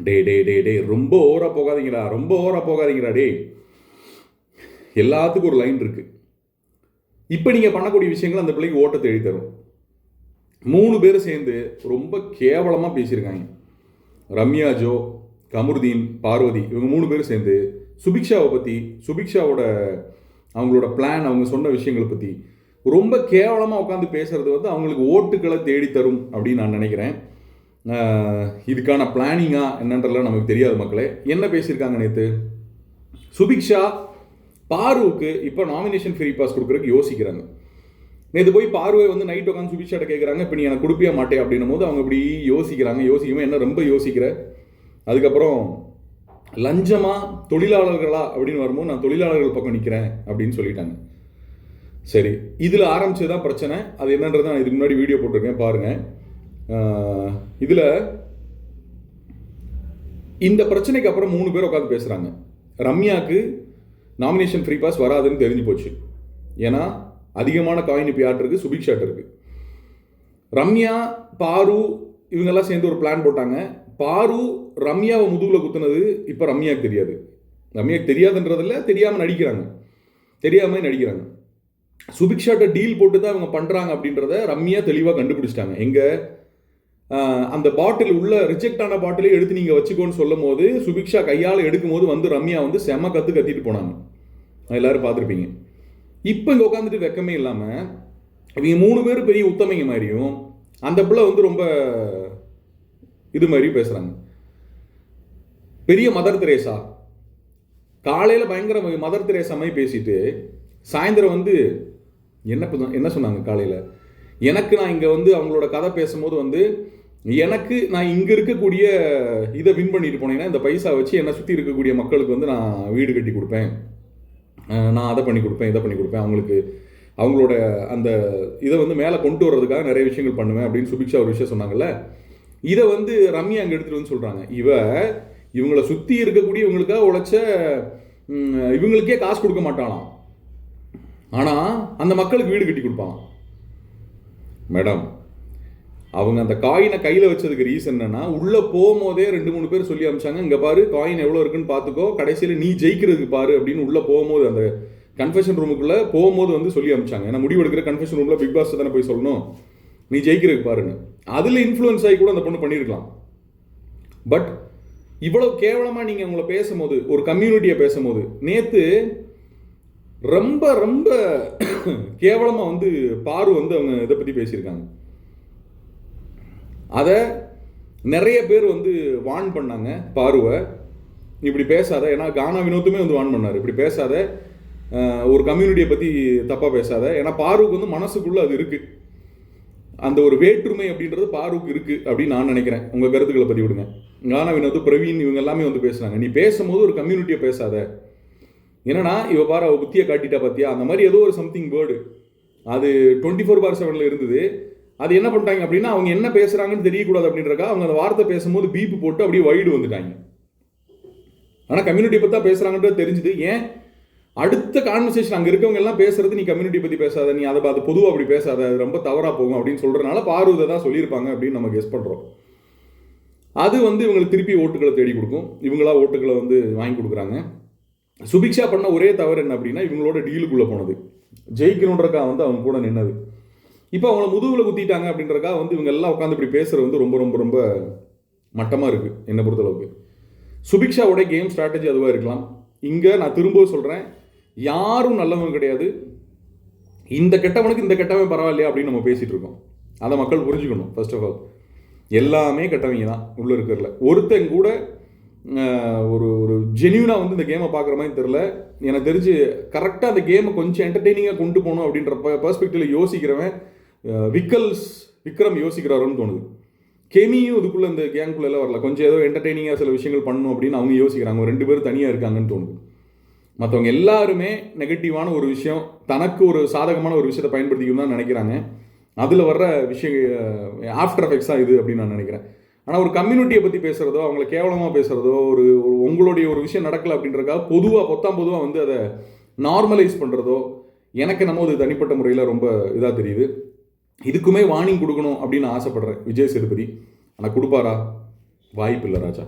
டே டே டே டே ரொம்ப ஓவராக போகாதீங்கடா ரொம்ப ஓவராக போகாதீங்கடா டே எல்லாத்துக்கும் ஒரு லைன் இருக்குது இப்போ நீங்கள் பண்ணக்கூடிய விஷயங்கள் அந்த பிள்ளைக்கு ஓட்டத்தை எழுதி தரும். மூணு பேர் சேர்ந்து ரொம்ப கேவலமாக பேசியிருக்காங்க. ரம்யா ஜோ கமருதீன் பார்வதி இவங்க மூணு பேர் சேர்ந்து சுபிக்ஷாவை பற்றி சுபிக்ஷாவோட அவங்களோட பிளான் அவங்க சொன்ன விஷயங்களை பற்றி ரொம்ப கேவலமாக உட்காந்து பேசுறது வந்து அவங்களுக்கு ஓட்டுக்களை தேடி தரும் அப்படின்னு நான் நினைக்கிறேன். இதுக்கான பிளானிங்கா என்னன்றதுலாம் நமக்கு தெரியாது மக்களே. என்ன பேசியிருக்காங்க நேற்று சுபிக்ஷா பாருவுக்கு இப்போ நாமினேஷன் ஃப்ரீ பாஸ் கொடுக்குறதுக்கு யோசிக்கிறாங்க. நேற்று போய் பார்வை வந்து நைட் உட்காந்து சுபிக்ஷாட்ட கேட்குறாங்க இப்போ நீ எனக்கு கொடுப்பியா மாட்டே அப்படின்னும் போது அவங்க இப்படி யோசிக்கிறாங்க. யோசிக்காம என்ன ரொம்ப யோசிக்கிற? அதுக்கப்புறம் லஞ்சமாக தொழிலாளர்களா? அப்படின்னு வரும்போது நான் தொழிலாளர்கள் பக்கம் நிற்கிறேன் அப்படின்னு சொல்லிட்டாங்க. சரி இதில் ஆரம்பிச்சது தான் பிரச்சனை. அது என்னன்றது நான் இதுக்கு முன்னாடி வீடியோ போட்டிருக்கேன் பாருங்கள் இதில் இந்த பிரச்சனைக்கு அப்புறம் மூணு பேர் உட்காந்து பேசுகிறாங்க ரம்யாவுக்கு நாமினேஷன் ஃப்ரீ பாஸ் வராதுன்னு தெரிஞ்சு போச்சு. ஏன்னா அதிகமான காயின் இப்போ யார்ட்டு இருக்குது சுபிக்ஷாட் இருக்குது ரம்யா பாரு இவங்கெல்லாம் சேர்ந்து ஒரு பிளான் போட்டாங்க. பாரு ரம்யாவை முதுகில் குத்துனது இப்போ ரம்யாவுக்கு தெரியாது. ரம்யாவுக்கு தெரியாதுன்றதில்ல தெரியாமல் நடிக்கிறாங்க. தெரியாமல் நடிக்கிறாங்க. சுபிக்ஷாட்ட டீல் போட்டு தான் அவங்க பண்ணுறாங்க அப்படின்றத ரம்யா தெளிவாக கண்டுபிடிச்சிட்டாங்க. எங்கே அந்த பாட்டில் உள்ள ரிஜெக்ட் ஆன பாட்டிலே எடுத்து நீங்கள் வச்சுக்கோன்னு சொல்லும் போது சுபிக்ஷா கையால் எடுக்கும் போது வந்து ரம்யா வந்து செம கற்று கத்திட்டு போனாங்க. எல்லாரும் பார்த்துருப்பீங்க. இப்போ இங்கே உட்காந்துட்டு வெக்கமே இல்லாமல் இவங்க மூணு பேர் பெரிய உத்தமைங்க மாதிரியும் அந்த பிள்ளை வந்து ரொம்ப இது மாதிரி பேசுகிறாங்க பெரிய மதர் தெரேசா காலையில் பயங்கர மதர் தெரேசா மாதிரி பேசிட்டு சாயந்தரம் வந்து என்ன என்ன சொன்னாங்க காலையில்? எனக்கு நான் இங்கே வந்து அவங்களோட கதை பேசும்போது வந்து எனக்கு நான் இங்கே இருக்கக்கூடிய இதை வின் பண்ணிட்டு போனேன்னா இந்த பைசா வச்சு என்னை சுற்றி இருக்கக்கூடிய மக்களுக்கு வந்து நான் வீடு கட்டி கொடுப்பேன். நான் அதை பண்ணி கொடுப்பேன் இதை பண்ணி கொடுப்பேன். அவங்களுக்கு அவங்களோட அந்த இதை வந்து மேலே கொண்டு வர்றதுக்காக நிறைய விஷயங்கள் பண்ணுவேன் அப்படின்னு சுபிக்ஷா ஒரு விஷயம் சொன்னாங்கல்ல. இதை வந்து ரம்யா அங்கே எடுத்துகிட்டு வந்து சொல்கிறாங்க இவ இவங்களை சுற்றி இருக்கக்கூடிய இவங்களுக்காக உழைச்ச இவங்களுக்கே காசு கொடுக்க மாட்டானாம் ஆனால் அந்த மக்களுக்கு வீடு கட்டி கொடுப்பான் மேடம் அவங்க அந்த காயினை கையில் வச்சதுக்கு ரீசன் என்னன்னா உள்ளே போகும்போதே ரெண்டு மூணு பேர் சொல்லி அமிச்சாங்க இங்கே பாரு காயின் எவ்வளோ இருக்குன்னு பார்த்துக்கோ கடைசியில் நீ ஜெயிக்கிறதுக்கு பாரு அப்படின்னு உள்ளே போகும்போது அந்த கன்ஃபெஷன் ரூமுக்குள்ளே போகும்போது வந்து சொல்லி அமிச்சாங்க. ஏன்னா முடிவெடுக்கிற கன்ஃபெஷன் ரூமில் பிக் பாஸ் தானே போய் சொல்லணும். நீ ஜெயிக்கிறதுக்கு பாருன்னு. அதில் இன்ஃப்ளூயன்ஸ் ஆகி கூட அந்த பொண்ணு பண்ணியிருக்கலாம். பட் இவ்வளோ கேவலமாக நீங்கள் உங்களை பேசும்போது ஒரு கம்யூனிட்டியை பேசும்போது நேற்று ரொம்ப ரொம்ப கேவலமாக வந்து பாரு வந்து அவங்க இதை பற்றி பேசியிருக்காங்க. அதை நிறைய பேர் வந்து வான் பண்ணாங்க பாருவை. இப்படி பேசாத ஏன்னா கானா வினோத்துமே வந்து வான் பண்ணார். இப்படி பேசாத ஒரு கம்யூனிட்டியை பற்றி தப்பாக பேசாத. ஏன்னா பாருவுக்கு வந்து மனசுக்குள்ளே அது இருக்குது அந்த ஒரு வேற்றுமை அப்படின்றது பாருக்கு இருக்கு அப்படின்னு நான் நினைக்கிறேன். உங்க கருத்துக்களை பற்றி விடுங்க கானா வினோத் பிரவீன் இவங்க எல்லாமே வந்து பேசுறாங்க. நீ பேசும்போது ஒரு கம்யூனிட்டியை பேசாத. என்னன்னா இவ பாரு அவள் புத்தியை காட்டிட்டா பார்த்தியா அந்த மாதிரி ஏதோ ஒரு சம்திங் வேர்டு அது டுவெண்ட்டி ஃபோர் பார் செவனில் இருந்தது. அது என்ன பண்ணிட்டாங்க அப்படின்னா அவங்க என்ன பேசுகிறாங்கன்னு தெரியக்கூடாது அப்படின்றக்கா அவங்க அந்த வார்த்தை பேசும்போது பீப்பு போட்டு அப்படியே வைடு வந்துட்டாங்க. ஆனால் கம்யூனிட்டி பற்றி தான் பேசுகிறாங்கன்றது தெரிஞ்சுது. ஏன்? அடுத்த கான்வர்சேஷன் அங்கே இருக்கவங்க எல்லாம் பேசுறது நீ கம்யூனிட்டி பற்றி பேசாத நீ அதை அது பொதுவாக அப்படி பேசாத அது ரொம்ப தவறாக போகும் அப்படின்னு சொல்கிறனால பார்வதை தான் சொல்லியிருப்பாங்க அப்படின்னு நம்ம கெஸ் பண்ணுறோம் அது வந்து இவங்களுக்கு திருப்பி ஓட்டுகளை தேடி கொடுக்கும். இவங்களா ஓட்டுகளை வந்து வாங்கி கொடுக்குறாங்க. சுபிக்ஷா பண்ண ஒரே தவறு என்ன அப்படின்னா இவங்களோட டீலுக்குள்ளே போனது. ஜெயிக்கணுன்றக்கா வந்து அவங்க கூட நின்னது. இப்போ அவங்கள முதுகில் குத்திட்டாங்க அப்படின்றக்கா வந்து இவங்க எல்லாம் உட்காந்து இப்படி பேசுறது வந்து ரொம்ப ரொம்ப ரொம்ப மட்டமாக இருக்குது என்னை பொறுத்தளவுக்கு. சுபிக்ஷாவோட கேம் ஸ்ட்ராட்டஜி அதுவாக இருக்கலாம். இங்கே நான் திரும்ப சொல்கிறேன் யாரும் நல்லவங்க கிடையாது. இந்த கெட்டவனுக்கு இந்த கெட்டவன் பரவாயில்லையா அப்படின்னு நம்ம பேசிகிட்டு இருக்கோம். அதை மக்கள் புரிஞ்சுக்கணும் ஃபர்ஸ்ட் ஆஃப் ஆல் எல்லாமே கெட்டவங்க தான் உள்ளே இருக்கிறதுல. ஒருத்தன் கூட ஒரு ஒரு ஜென்யூனாக வந்து இந்த கேமை பார்க்குற மாதிரி தெரில எனக்கு தெரிஞ்சு கரெக்டாக அந்த கேமை கொஞ்சம் என்டர்டெய்னிங்காக கொண்டு போகணும் அப்படின்ற பர்ஸ்பெக்டிவில் யோசிக்கிறவன் விக்கல்ஸ் விக்ரம் யோசிக்கிறாரோன்னு தோணுது. கெமியும் இதுக்குள்ளே இந்த கேங்குக்குள்ள எல்லாம் வரல. கொஞ்சம் ஏதோ என்டர்டெய்னிங்காக சில விஷயங்கள் பண்ணணும் அப்படின்னு அவங்க யோசிக்கிறாங்க. ரெண்டு பேரும் தனியாக இருக்காங்கன்னு தோணுது. மற்றவங்க எல்லாருமே நெகட்டிவான ஒரு விஷயம் தனக்கு ஒரு சாதகமான ஒரு விஷயத்தை பயன்படுத்திக்கணும் தான் நினைக்கிறாங்க. அதில் வர்ற விஷய ஆஃப்டர் எஃபெக்ட்ஸாக இது அப்படின்னு நான் நினைக்கிறேன். ஆனால் ஒரு கம்யூனிட்டியை பற்றி பேசுகிறதோ அவங்கள கேவலமாக பேசுகிறதோ ஒரு ஒரு உங்களுடைய ஒரு விஷயம் நடக்கலை அப்படின்றக்காக பொதுவாக பொத்தாம் பொதுவாக வந்து அதை நார்மலைஸ் பண்ணுறதோ எனக்கு நம்ம அது தனிப்பட்ட முறையில் ரொம்ப இதாக தெரியுது. இதுக்குமே வார்னிங் கொடுக்கணும் அப்படின்னு ஆசைப்படுறேன். விஜய் சேதுபதி ஆனால் கொடுப்பாரா? வாய்ப்பு இல்லை ராஜா.